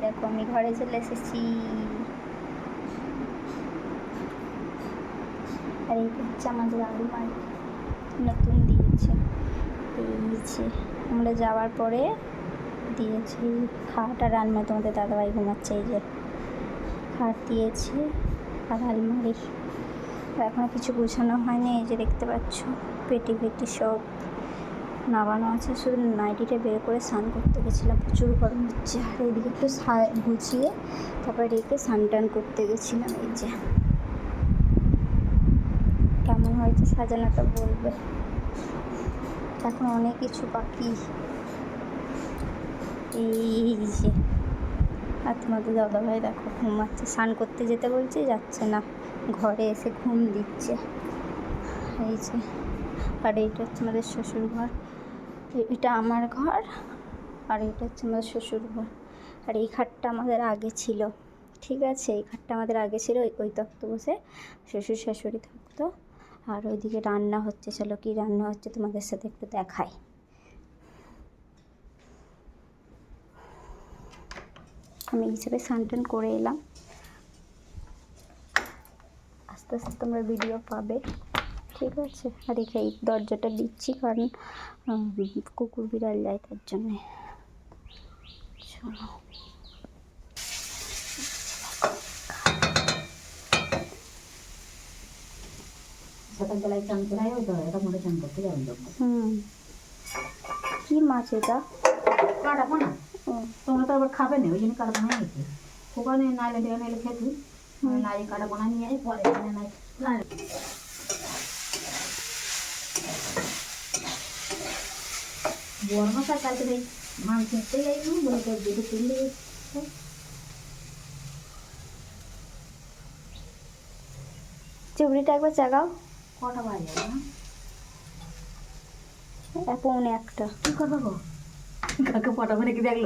দেখো, আমি ঘরে চলে এসেছি। আর এই হচ্ছে আমাদের আলমারি নতুন দিয়েছে। যে, আমরা যাওয়ার পরে দিয়েছি খাট, আর আলমারি তোমাদের দাদাভাই ঘুমাচ্ছে, এই যে খাট দিয়েছে আর আলমারি। এখনও কিছু গোছানো হয়নি, এই যে দেখতে পাচ্ছ পেটি পেটি সব। নামানো আছে, শুধু নাইটিটা বের করে স্নান করতে গেছিলাম, প্রচুর গরম হচ্ছে। আর এইদিকে একটু গুছিয়ে তারপরে রেখে স্নান টান করতে গেছিলাম, এই যে। কেমন হয়েছে সাজানোটা বলবে? এখন অনেক কিছু বাকি। এই যে। আর তোমাদের দাদাভাই দেখো ঘুমাচ্ছে, স্নান করতে যেতে বলছে, যাচ্ছে না। ঘরে এসে ঘুম দিচ্ছে। এই যে। আর এইটা হচ্ছে আমাদের শ্বশুর ঘর এটা আমার ঘর আর এটা হচ্ছে আমাদের শ্বশুর ঘর আর এই খাটটা আমাদের আগে ছিল, ঠিক আছে? এই খাটটা আমাদের আগে ছিল, ওই তক্ত বসে শ্বশুর শাশুড়ি থাকতো। আর ওইদিকে রান্না হচ্ছে, চলো কি রান্না হচ্ছে তোমাদের সাথে একটু দেখাই। আমি হিসেবে স্নান করে এলাম। আস্তে আস্তে তোমরা ভিডিও পাবে। ঠিক আছে আর এই দরজাটা দিচ্ছি কারণ কুকুর বিড়াল যায় তার জন্যে। চলো। সকালবেলায় চান করাই ওই তো এটা মনে চান করতে যাবেন হুম। কি মাছ এটা? কাটাবো না তোমরা তো আবার খাবে না ওই জন্য কাটাবো না নিয়েছি ওখানে নাইলে দিয়ে নাইলে খেতে নাই কাটাবো না নিয়ে পরে এখানে বড় মশা কালকে এই মাছ খেতে যাইনি বলে তো দুটো তুললে চুবড়িটা একবার চাগাও। কটা বাজে না? পৌনে একটা। কি করব কাকে কাকে মানে কি দেখল?